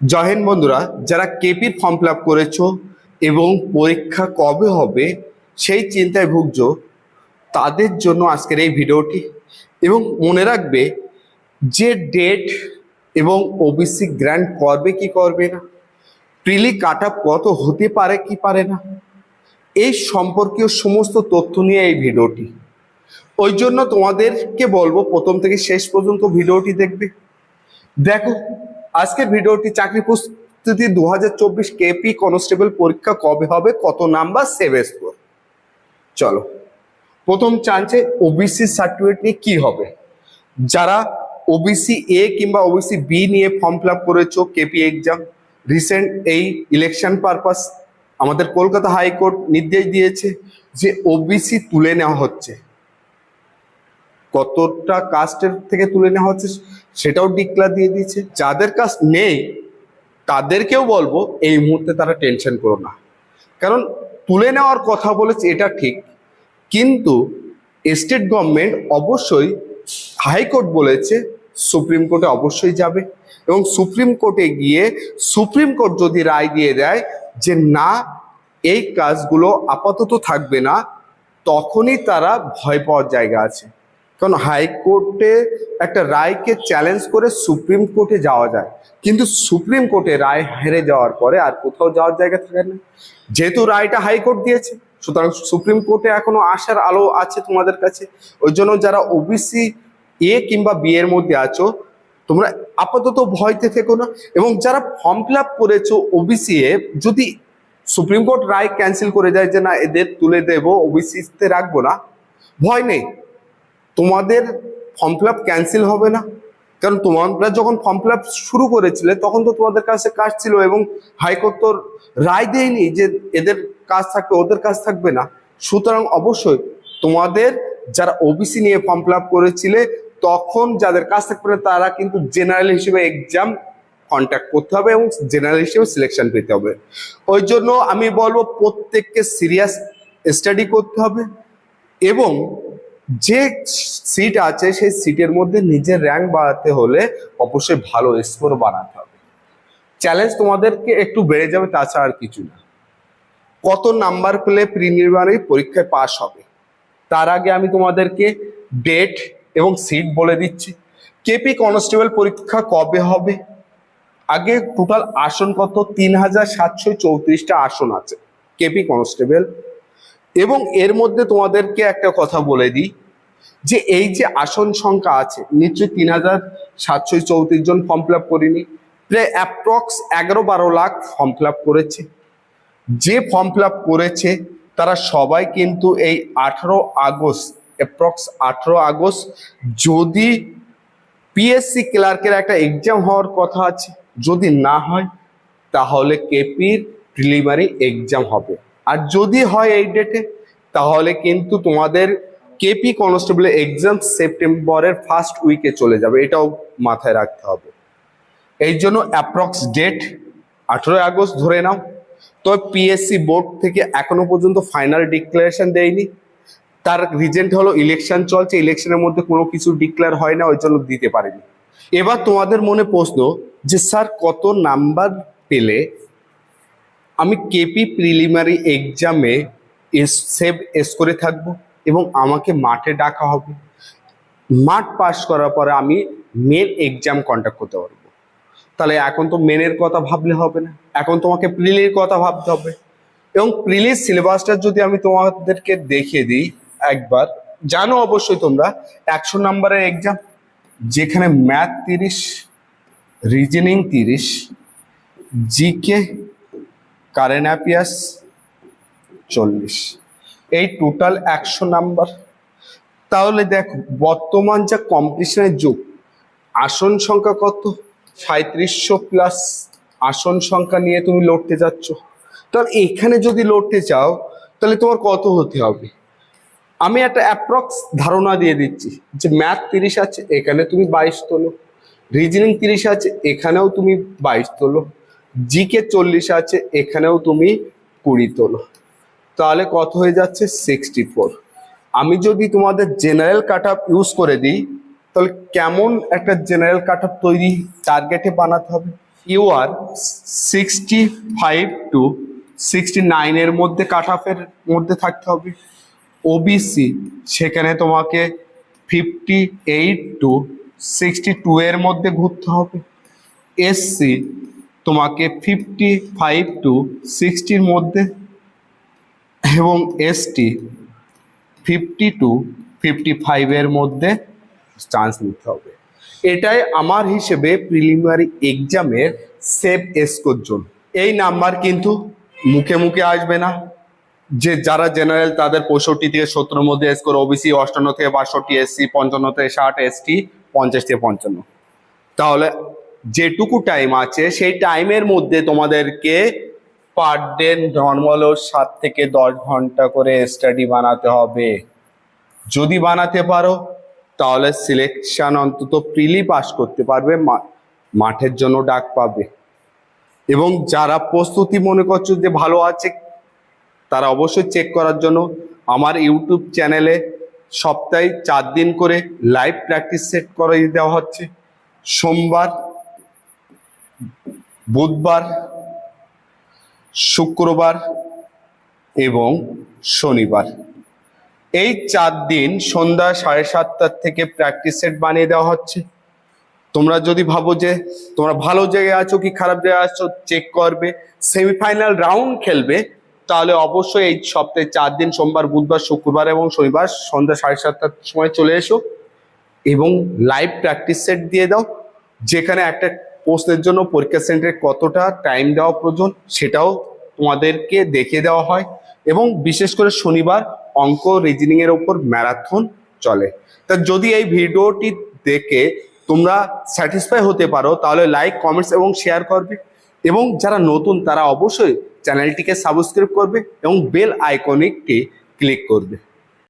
জয় বন্ধুরা, যারা কেপির form fill up করেছ এবং পরীক্ষা কবে হবে সেই চিন্তায় ভুগছো, তাদের জন্য আজকের এই ভিডিওটি। এবং মনে রাখবে যে ডেট এবং ওবিসি গ্র্যান্ড করবে কি করবে না প্রিলি কাট কত হতে পারে কি পারে না, এই সম্পর্কীয় সমস্ত তথ্য নিয়ে এই ভিডিওটি। ওই জন্য তোমাদেরকে বলব, প্রথম থেকে শেষ পর্যন্ত ভিডিওটি দেখবে। দেখো আজকের ভিডিওটি চাকরি প্রস্তুতি দু হাজার চব্বিশ কেপি কনস্টেবল পরীক্ষা কবে হবে, কত নাম্বার, সেভ স্কোর। চলো, প্রথম চান্সে ওবিসি সার্টিফিকেট নিয়ে কি হবে? যারা ওবিসি এ কিংবা ওবিসি বি নিয়ে ফর্ম ফিল আপ করেছ কেপি এক্সাম রিসেন্ট এই ইলেকশন পারপাস আমাদের কলকাতা হাইকোর্ট নির্দেশ দিয়েছে যে ওবিসি তুলে নেওয়া হচ্ছে। কতটা কাস্টের থেকে তুলে নেওয়া হচ্ছে সেটাও ডিক্লার দিয়ে দিয়েছে। যাদের কাস্ট নেই, তাদেরকেও বলব এই মুহূর্তে তারা টেনশন করো না। কারণ তুলে নেওয়ার কথা বলেছে, এটা ঠিক। কিন্তু স্টেট গভর্নমেন্ট অবশ্যই হাইকোর্ট বলেছে, সুপ্রিম কোর্টে অবশ্যই যাবে। এবং সুপ্রিম কোর্টে গিয়ে, সুপ্রিম কোর্ট যদি রায় দিয়ে দেয় যে না, এই কাজগুলো আপাতত থাকবে না, তখনই তারা ভয় পাওয়ার জায়গা আছে। কারণ হাইকোর্টে একটা রায়কে চ্যালেঞ্জ করে সুপ্রিম কোর্টে যাওয়া যায়। কিন্তু সুপ্রিম কোর্টে রায় হেরে যাওয়ার পরে আর কোথাও যাওয়ার জায়গা থাকে না। যেহেতু রায়টা হাইকোর্ট দিয়েছে, সুতরাং সুপ্রিম কোর্টে এখনও আসার আলো আছে তোমাদের কাছে। ওই জন্য যারা ওবিসি এ কিংবা বি এর মধ্যে আছো, তোমরা আপাতত ভয়তে থেকো না। এবং যারা ফর্ম ফিল আপ করেছ ওবিসি এ, যদি সুপ্রিম কোর্ট রায় ক্যান্সেল করে দেয় যে না, এদের তুলে দেবো ওবিসিতে রাখব না, ভয় নেই। তোমাদের ফর্ম ফিল ক্যান্সেল হবে না। কারণ তোমরা যখন ফর্ম ফিল শুরু করেছিলে, তখন তো তোমাদের কাছে কাজ ছিল এবং হাইকোর্ট তো রায় দেয়নি যে এদের কাজ থাকবে, ওদের কাজ থাকবে না। সুতরাং অবশ্যই তোমাদের যারা ওবিসি নিয়ে ফর্ম ফিল করেছিলে, তখন যাদের কাজ থাকবে না, তারা কিন্তু জেনারেল হিসেবে এক্সাম কন্ট্যাক্ট করতে হবে এবং জেনারেল হিসেবে সিলেকশন পেতে হবে। ওই জন্য আমি বলব, প্রত্যেককে সিরিয়াস স্টাডি করতে হবে এবং যে সিট আছে, সেই সিটের মধ্যে নিজের র্যাঙ্ক বাড়াতে হলে অবশ্যই ভালো স্কোর বানাতে হবে। চ্যালেঞ্জ তোমাদেরকে একটু বেড়ে যাবে, তাছাড়া আর কিছু না। কত নাম্বার পেলে প্রিলিমিনারি পরীক্ষায় পাস হবে। তার আগে আমি তোমাদেরকে ডেট এবং সিট বলে দিচ্ছি। কেপি কনস্টেবল পরীক্ষা কবে হবে? আগে টোটাল আসন কত? তিন হাজার সাতশো চৌত্রিশটা আসন আছে। কেপি কনস্টেবল এবং এর মধ্যে তোমাদেরকে একটা কথা বলে দিই, যে এই যে আসন সংখ্যা আছে, নিশ্চয়ই তিন হাজার সাতশো চৌত্রিশ জন ফর্ম ফিল আপ করিনি, প্রায় অ্যাপ্রক্স এগারো বারো লাখ ফর্ম ফিল আপ করেছে। যে ফর্ম ফিল আপ করেছে, তারা সবাই কিন্তু এই আঠারো আগস্ট অ্যাপ্রক্স আঠারো আগস্ট, যদি পিএসসি ক্লার্কের একটা এক্সাম হওয়ার কথা আছে, যদি না হয়, তাহলে কেপির প্রিলিমারি এক্সাম হবে। আর যদি হয় এই ডেটে তাহলে কিন্তু তোমাদের কেপি কনস্টেবলের এক্সাম সেপ্টেম্বরের ফার্স্ট উইকে চলে যাবে, এটাও মাথায় রাখতে হবে। এই জন্য অ্যাপ্রক্স ডেট আঠেরোই আগস্ট ধরে নাও। তো পিএসসি বোর্ড থেকে এখনও পর্যন্ত ফাইনাল ডিক্লারেশন দেয়নি। তার রিজেন্ট হলো ইলেকশন চলছে ইলেকশনের মধ্যে কোনো কিছু ডিক্লেয়ার হয় না, ওই জন্য দিতে পারেনি। এবার তোমাদের মনে প্রশ্ন যে, স্যার, কত নাম্বার পেলে? আমি কেপি প্রিলিমারি এক্সামে সেভ এস করে থাকব এবং আমাকে মাঠে ডাকা হবে। মাঠ পাস করার পরে আমি মেন এক্সাম কন্ডাক্ট করতে পারব। তাহলে এখন তো মেনের কথা ভাবলে হবে না। এখন তোমাকে প্রিলির কথা ভাবতে হবে। এবং প্রিলির সিলেবাসটা যদি আমি তোমাদেরকে দেখিয়ে দিই একবার, জানো অবশ্যই তোমরা, একশো নাম্বারের এক্সাম যেখানে ম্যাথ তিরিশ রিজনিং তিরিশ জিকে কারেন্ট অ্যাফেয়ার্স চল্লিশ। এই টোটাল একশো নাম্বার। তাহলে দেখো, বর্তমান যা কম্পিটিশনের যুগ, আসন সংখ্যা কত? সাঁত্রিশশো প্লাস আসন সংখ্যা নিয়ে তুমি লড়তে যাচ্ছ। তাহলে এখানে যদি লড়তে চাও, তাহলে তোমার কত হতে হবে? আমি একটা অ্যাপ্রক্স ধারণা দিয়ে দিচ্ছি যে ম্যাথ তিরিশ আছে, এখানে তুমি বাইশ তোলো। রিজনিং তিরিশ আছে, এখানেও তুমি বাইশ তোলো। জিকে চল্লিশ আছে, এখানেও তুমি কুড়ি তোলো। তাহলে কত হয়ে যাচ্ছে? সিক্সটি ফোর আমি যদি তোমাদের জেনারেল কাট ইউজ করে দিই, তাহলে কেমন একটা জেনারেল কাট তৈরি টার্গেটে বানাতে হবে? U R sixty five to sixty নাইনের মধ্যে কাট মধ্যে থাকতে হবে। ওবিসি সেখানে তোমাকে fifty eight to sixty two এর মধ্যে ঘুরতে হবে। এসসি তোমাকে ফিফটি ফাইভ টু সিক্সটির মধ্যে এবং এসটি ফিফটি টু ফিফটি ফাইভের মধ্যে চান্স নিতে হবে। এটাই আমার হিসেবে প্রিলিমিনারি এক্সামের সেভ এসকোর জন্য। এই নাম্বার কিন্তু মুখে মুখে আসবে না। যে যারা জেনারেল তাদের পঁয়ষট্টি থেকে সত্তরের মধ্যে স্কোর ওবিসি অষ্টান্ন থেকে বাষট্টি এসসি পঞ্চান্ন থেকে ষাট এসটি পঞ্চাশ থেকে পঞ্চান্ন। তাহলে যেটুকু টাইম আছে, সেই টাইমের মধ্যে তোমাদেরকে পার ডে নর্মাল সাত থেকে দশ ঘণ্টা করে স্টাডি বানাতে হবে। যদি বানাতে পারো, তাহলে সিলেকশন অন্তত প্রিলি পাস করতে পারবে মাঠের জন্য ডাক পাবে। এবং যারা প্রস্তুতি মনে করছ যে ভালো আছে, তারা অবশ্যই চেক করার জন্য আমার ইউটিউব চ্যানেলে সপ্তাহে চার দিন করে লাইভ প্র্যাকটিস সেট করে দেওয়া হচ্ছে। সোমবার বুধবার, শুক্রবার এবং শনিবার। এই চার দিন সন্ধ্যা সাড়ে সাতটার থেকে প্র্যাকটিস সেট বানিয়ে দেওয়া হচ্ছে। তোমরা যদি ভাবো যে তোমরা ভালো জায়গায় আছো কি খারাপ জায়গায় আছো চেক করবে। সেমিফাইনাল রাউন্ড খেলবে, তাহলে অবশ্যই এই সপ্তাহে চার দিন, সোমবার, বুধবার, শুক্রবার এবং শনিবার সন্ধ্যা সাড়ে সাতটার সময় চলে এসো এবং লাইভ প্র্যাকটিস সেট দিয়ে দাও, যেখানে একটা প্রশ্নের জন্য পরীক্ষা সেন্টারে কতটা টাইম দেওয়া প্রয়োজন সেটাও তোমাদেরকে দেখিয়ে দেওয়া হয় এবং বিশেষ করে শনিবার অঙ্ক রিজনিং এর উপর ম্যারাথন চলে। তা যদি এই ভিডিওটি দেখে তোমরা স্যাটিসফাই হতে পারো, তাহলে লাইক কমেন্টস এবং শেয়ার করবে এবং যারা নতুন তারা অবশ্যই চ্যানেলটিকে সাবস্ক্রাইব করবে এবং বেল আইকনিকটি ক্লিক করবে।